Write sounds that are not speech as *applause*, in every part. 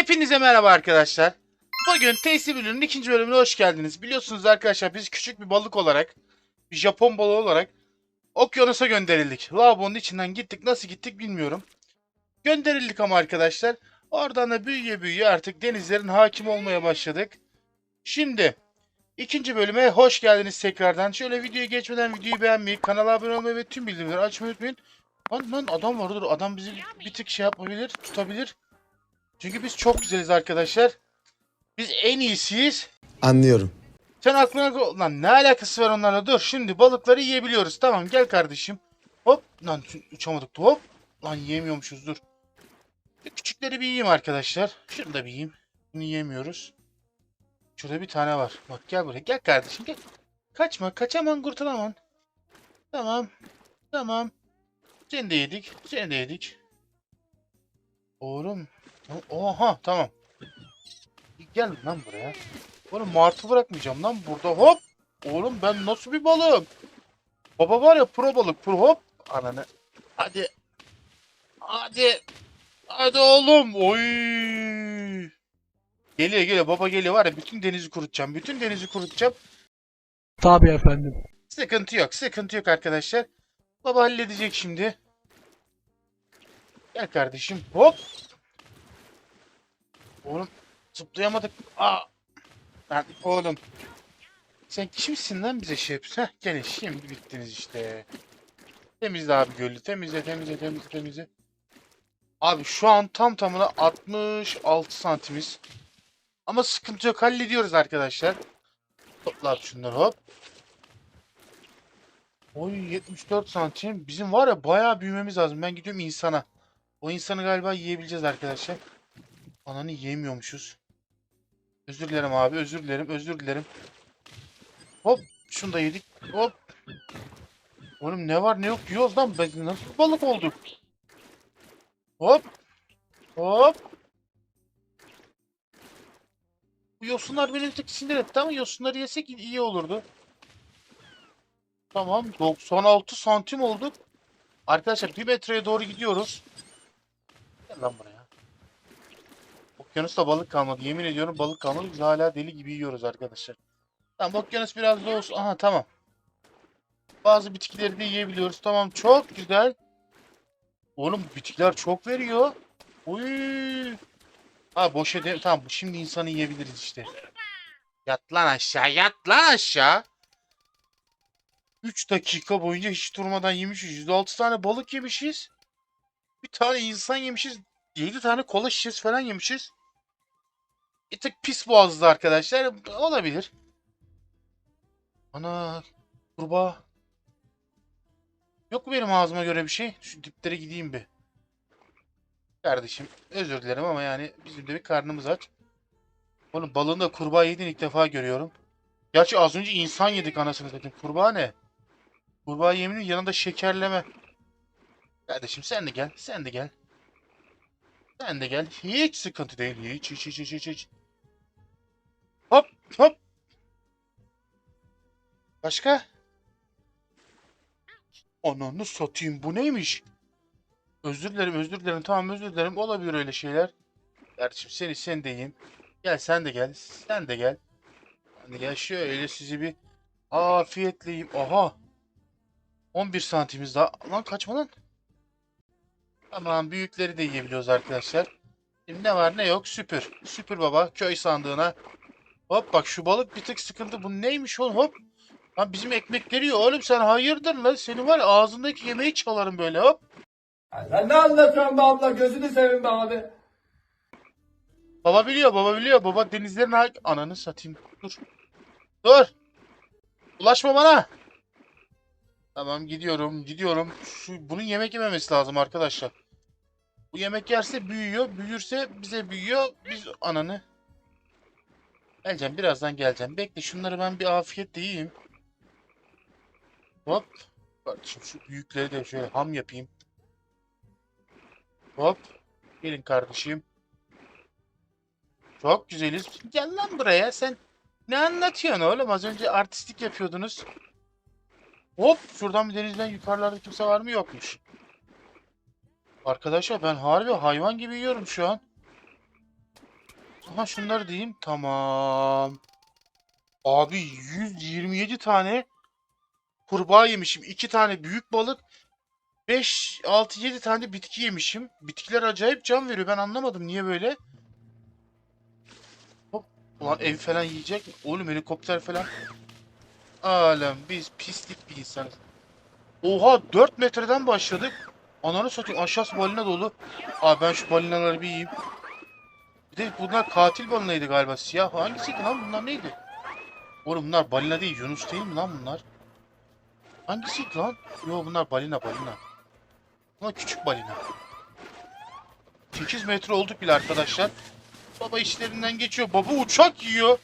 Hepinize merhaba arkadaşlar. Bugün Tasty Blue'nun ikinci bölümüne hoş geldiniz. Biliyorsunuz arkadaşlar biz küçük bir balık olarak, bir Japon balığı olarak okyanusa gönderildik. Lavabonun içinden gittik. Nasıl gittik bilmiyorum. Gönderildik ama arkadaşlar. Oradan da büyüye büyüye artık denizlerin hakim olmaya başladık. Şimdi ikinci bölüme hoş geldiniz tekrardan. Şöyle videoyu geçmeden videoyu beğenmeyi, kanala abone olmayı ve tüm bildirimleri açmayı unutmayın. Lan lan adam var dur. Adam bizi bir tık şey yapabilir, tutabilir. Çünkü biz çok güzeliz arkadaşlar. Biz en iyisiyiz. Anlıyorum. Sen aklına lan ne alakası var onlarla? Dur şimdi balıkları yiyebiliyoruz. Tamam gel kardeşim. Hop lan uçamadık hop. Lan yiyemiyormuşuz dur. Bir küçükleri bir yiyeyim arkadaşlar. Şunu da bir yiyeyim. Bunu yiyemiyoruz. Şurada bir tane var. Bak gel buraya. Gel kardeşim gel. Kaçma. Kaçaman kurtulaman. Tamam. Tamam. Seni de yedik. Seni de yedik. Oğlum. Oha tamam. Gel lan buraya. Oğlum martı bırakmayacağım lan burada hop. Oğlum ben nasıl bir balığım? Baba var ya pro balık pro hop. Ananı. Hadi. Hadi. Hadi oğlum. Oy. Geliyor geliyor baba geliyor var ya bütün denizi kurutacağım. Bütün denizi kurutacağım. Tabii efendim. Sıkıntı yok sıkıntı yok arkadaşlar. Baba halledecek şimdi. Gel kardeşim hop. Oğlum zıplayamadık. Aa. Lan oğlum. Sen kimsin lan bize şey yapıyorsun? Gelin şimdi bittiniz işte. Temizle abi gölü. Temizle temizle temizle temizle. Abi şu an tam tamına 66 santimiz. Ama sıkıntı yok hallediyoruz arkadaşlar. Topla şunları hop. Oy 74 santim. Bizim var ya bayağı büyümemiz lazım. Ben gidiyorum insana. O insanı galiba yiyebileceğiz arkadaşlar. Ananı yiyemiyormuşuz. Özür dilerim abi. Özür dilerim. Özür dilerim. Hop. Şunu da yedik. Hop. Oğlum ne var ne yok yiyoruz lan. Ben nasıl balık olduk? Hop. Hop. Bu yosunlar beni tık sinir etti ama yosunları yesek iyi olurdu. Tamam 96 santim olduk. Arkadaşlar bir metreye doğru gidiyoruz. Gel lan buraya. Okyanusta balık kalmadı. Yemin ediyorum balık kalmadı. Biz hala deli gibi yiyoruz arkadaşlar. Tamam okyanus biraz da olsun. Aha tamam. Bazı bitkileri de yiyebiliyoruz. Tamam çok güzel. Oğlum bitkiler çok veriyor. Uy. Ha boş ede Tamam şimdi insanı yiyebiliriz işte. Yat aşağı yat aşağı. 3 dakika boyunca hiç durmadan yemişiz. 106 tane balık yemişiz. Bir tane insan yemişiz. 7 tane kola şişesi falan yemişiz. Bir tık pis boğazlı arkadaşlar. Olabilir. Ana kurbağa. Yok mu benim ağzıma göre bir şey? Şu diplere gideyim bir. Kardeşim özür dilerim ama yani bizim de bir karnımız aç. Oğlum balığın da kurbağa yediğini ilk defa görüyorum. Gerçi az önce insan yedik anasını satayım. Kurbağa ne? Kurbağa yeminin yanında şekerleme. Kardeşim sen de gel. Sen de gel. Sen de gel. Hiç sıkıntı değil. Hiç hiç hiç hiç hiç. Hop. Başka? Ananı satayım. Bu neymiş? Özür dilerim özür dilerim. Tamam özür dilerim. Olabilir öyle şeyler. Kardeşim seni sen de yiyeyim. Gel sen de gel. Sen de gel. Hani gel şöyle sizi bir afiyetle yiyeyim. Aha. 11 santimiz daha. Lan kaçma lan. Tamam büyükleri de yiyebiliyoruz arkadaşlar. Şimdi ne var ne yok süpür. Süpür baba köy sandığına. Hop bak şu balık bir tık sıkıntı. Bu neymiş oğlum hop. Lan bizim ekmekleri yiyor oğlum sen hayırdır lan. Seni var ya ağzındaki yemeği çalarım böyle hop. Sen ne anlatıyorsun be abla gözünü seveyim be abi. Baba biliyor baba biliyor. Baba denizlerin hak... Ananı satayım. Dur. Dur. Ulaşma bana. Tamam gidiyorum gidiyorum. Şu, bunun yemek yememesi lazım arkadaşlar. Bu yemek yerse büyüyor. Büyürse bize büyüyor. Biz ananı. Geleceğim birazdan geleceğim. Bekle şunları ben bir afiyetle yiyeyim. Hop. Kardeşim şu büyükleri de şöyle ham yapayım. Hop. Gelin kardeşim. Çok güzeliz. Gel lan buraya sen. Ne anlatıyorsun oğlum? Az önce artistlik yapıyordunuz. Hop şuradan bir denizden yukarılarda kimse var mı yokmuş. Arkadaşlar ben harbi hayvan gibi yiyorum şu an. Aha şunları diyeyim. Tamam. Abi 127 tane kurbağa yemişim. 2 tane büyük balık. 5, 6, 7 tane bitki yemişim. Bitkiler acayip can veriyor. Ben anlamadım niye böyle. Hop. Ulan ev falan yiyecek mi? Oğlum helikopter falan. Alem biz pislik bir insanız. Oha 4 metreden başladık. Ananı satayım aşağısı balina dolu. Abi ben şu balinaları bir yiyeyim. De bunlar katil balinaydı galiba. Siyah hangisiydi lan bunlar neydi? Oğlum bunlar balina değil Yunus değil mi lan bunlar? Hangisiydi lan? Yo bunlar balina balina. Bunlar küçük balina. 8 metre olduk bile arkadaşlar. Baba işlerinden geçiyor. Baba uçak yiyor.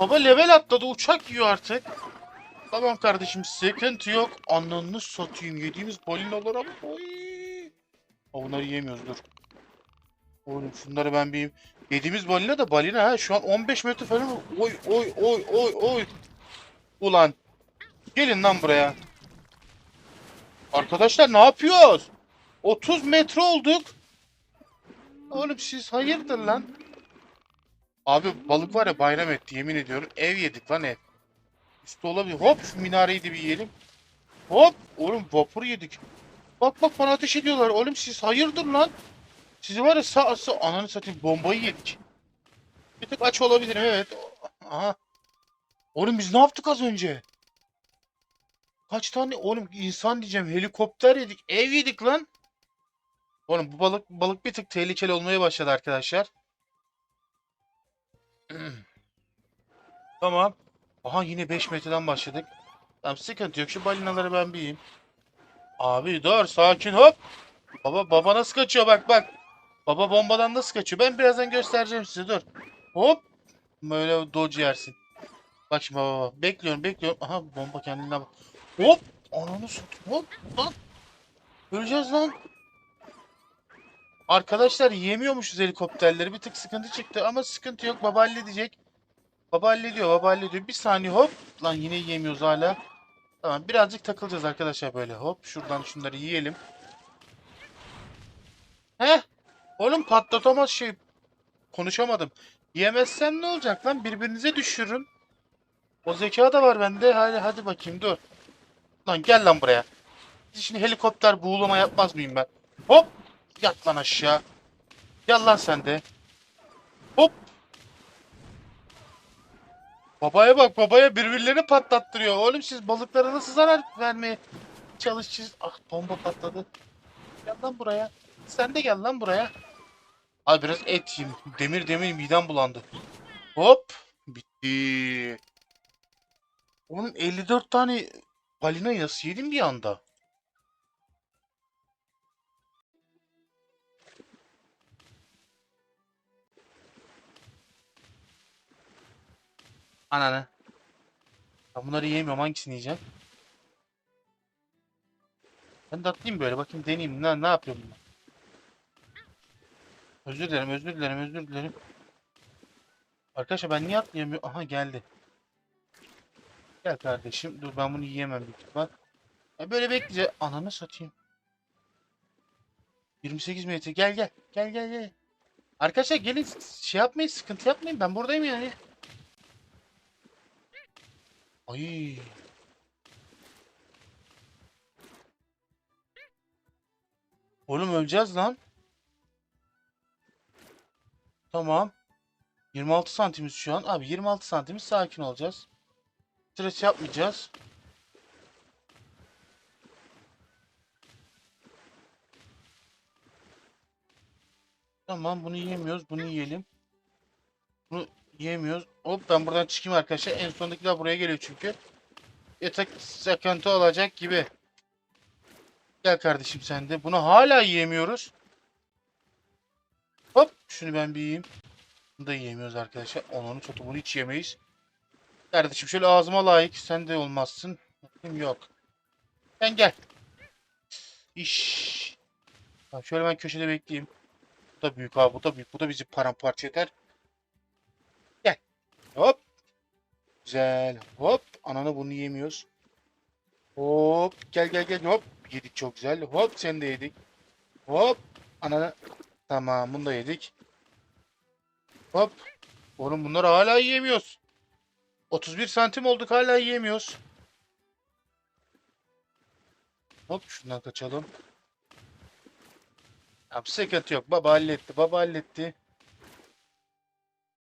Baba level atladı uçak yiyor artık. Tamam kardeşim sıkıntı yok. Ananı satayım yediğimiz balinalara. Oy. Aa, Bunları yiyemiyoruz dur. Oğlum şunları ben bir Yediğimiz balina da balina ha. Şu an 15 metre falan. Oy oy oy oy oy. Ulan. Gelin lan buraya. Arkadaşlar ne yapıyoruz? 30 metre olduk. Oğlum siz hayırdır lan? Abi balık var ya bayram etti yemin ediyorum. Ev yedik lan ev. Üstü olabilir. Hop minareyi de bir yiyelim. Hop. Oğlum vapur yedik. Bak bak bana ateş ediyorlar. Oğlum siz hayırdır lan? Sizi var ya sağ sağ ananı satayım bombayı yedik. Bir tık aç olabilirim evet. Aha. Oğlum biz ne yaptık az önce? Kaç tane oğlum insan diyeceğim helikopter yedik ev yedik lan. Oğlum bu balık balık bir tık tehlikeli olmaya başladı arkadaşlar. *clears throat* tamam. Aha yine 5 metreden başladık. Tamam sıkıntı yok şu balinaları ben bir. Abi dur sakin hop. Baba baba nasıl kaçıyor bak bak. Baba bombadan nasıl kaçıyor? Ben birazdan göstereceğim size dur. Hop. Böyle dodge yersin. Bak şimdi baba baba. Bekliyorum bekliyorum. Aha bomba kendinden bak. Hop. Ananı satayım. Hop. Lan. Öleceğiz lan. Arkadaşlar yemiyormuşuz helikopterleri. Bir tık sıkıntı çıktı ama sıkıntı yok. Baba halledecek. Baba hallediyor. Baba hallediyor. Bir saniye hop. Lan yine yiyemiyoruz hala. Tamam birazcık takılacağız arkadaşlar böyle. Hop şuradan şunları yiyelim. Heh. Oğlum patlatamaz şey. Konuşamadım. Yemezsem ne olacak lan? Birbirinize düşürürüm. O zeka da var bende. Hadi hadi bakayım dur. Lan gel lan buraya. Şimdi helikopter buğulama yapmaz mıyım ben? Hop. Yat lan aşağı. Gel lan sen de. Hop. Babaya bak babaya birbirlerini patlattırıyor. Oğlum siz balıklara nasıl zarar vermeye çalışıyorsunuz? Ah bomba patladı. Gel lan buraya. Sen de gel lan buraya. Abi biraz et yiyeyim. Demir demir midem bulandı. Hop. Bitti. Oğlum 54 tane balina yası yedim bir anda. Ananı. Ben bunları yiyemiyorum. Hangisini yiyeceğim? Ben de atlayayım böyle. Bakayım deneyeyim. Ne, ne yapıyorum ben? Özür dilerim, özür dilerim, özür dilerim. Arkadaşlar ben niye atlayamıyorum? Aha geldi. Gel kardeşim. Dur ben bunu yiyemem büyük ihtimal. Ya böyle bekleyeceğim. Ananı satayım. 28 metre. Gel gel. Gel gel gel. Arkadaşlar gelin şey yapmayın, sıkıntı yapmayın. Ben buradayım yani. Ay. Oğlum öleceğiz lan. Tamam. 26 santimiz şu an. Abi 26 santimiz sakin olacağız. Stres yapmayacağız. Tamam bunu yiyemiyoruz. Bunu yiyelim. Bunu yiyemiyoruz. Hop ben buradan çıkayım arkadaşlar. En sondakiler buraya geliyor çünkü. Yatak sıkıntı olacak gibi. Gel kardeşim sen de. Bunu hala yiyemiyoruz. Şunu ben bir yiyeyim. Bunu da yiyemiyoruz arkadaşlar. Onun çotu bunu hiç yemeyiz. Kardeşim şöyle ağzıma layık. Sen de olmazsın. Yok. Sen gel. İş. Şöyle ben köşede bekleyeyim. Bu da büyük abi. Bu da büyük. Bu da bizi paramparça eder. Gel. Hop. Güzel. Hop. Ananı bunu yemiyoruz. Hop. Gel gel gel. Hop. Yedik çok güzel. Hop. Sen de yedik. Hop. Ananı. Tamam. Bunu da yedik. Hop. Oğlum bunları hala yiyemiyoruz. 31 santim olduk hala yiyemiyoruz. Hop şundan kaçalım. Tamam sıkıntı yok. Baba halletti. Baba halletti.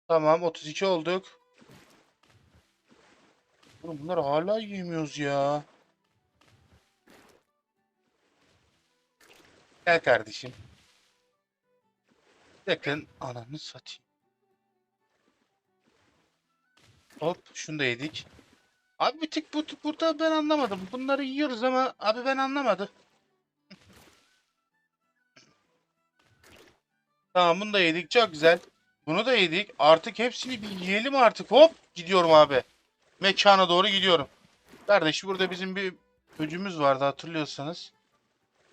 Tamam 32 olduk. Oğlum bunları hala yiyemiyoruz ya. Gel kardeşim. Yakın ananı satayım. Hop şunu da yedik. Abi bir tık bu burada ben anlamadım. Bunları yiyoruz ama abi ben anlamadım. *laughs* Tamam bunu da yedik çok güzel. Bunu da yedik. Artık hepsini bir yiyelim artık. Hop gidiyorum abi. Mekana doğru gidiyorum. Kardeş burada bizim bir öcümüz vardı hatırlıyorsanız.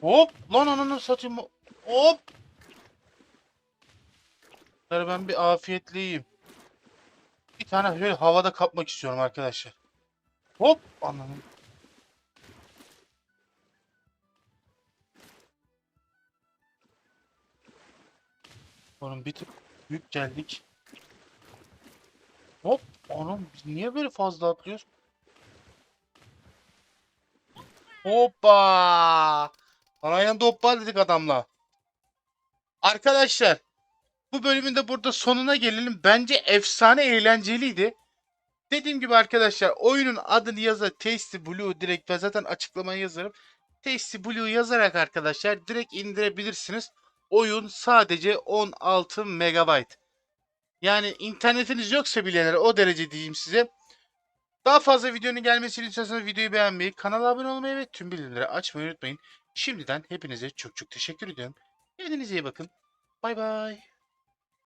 Hop lan ananı satayım. Hop. Bunları ben bir afiyetle yiyeyim. Bir tane şöyle havada kapmak istiyorum arkadaşlar. Hop anladım. Oğlum bir tık büyük geldik. Hop biz niye böyle fazla atlıyoruz? Hoppa! Anda hoppa dedik adamla. Arkadaşlar bu bölümün de burada sonuna gelelim. Bence efsane eğlenceliydi. Dediğim gibi arkadaşlar oyunun adını yazar Tasty Blue direkt ve zaten açıklamaya yazarım. Tasty Blue yazarak arkadaşlar direkt indirebilirsiniz. Oyun sadece 16 MB. Yani internetiniz yoksa bilenler o derece diyeyim size. Daha fazla videonun gelmesini istiyorsanız videoyu beğenmeyi, kanala abone olmayı ve tüm bildirimleri açmayı unutmayın. Şimdiden hepinize çok çok teşekkür ediyorum. Kendinize iyi bakın. Bay bay.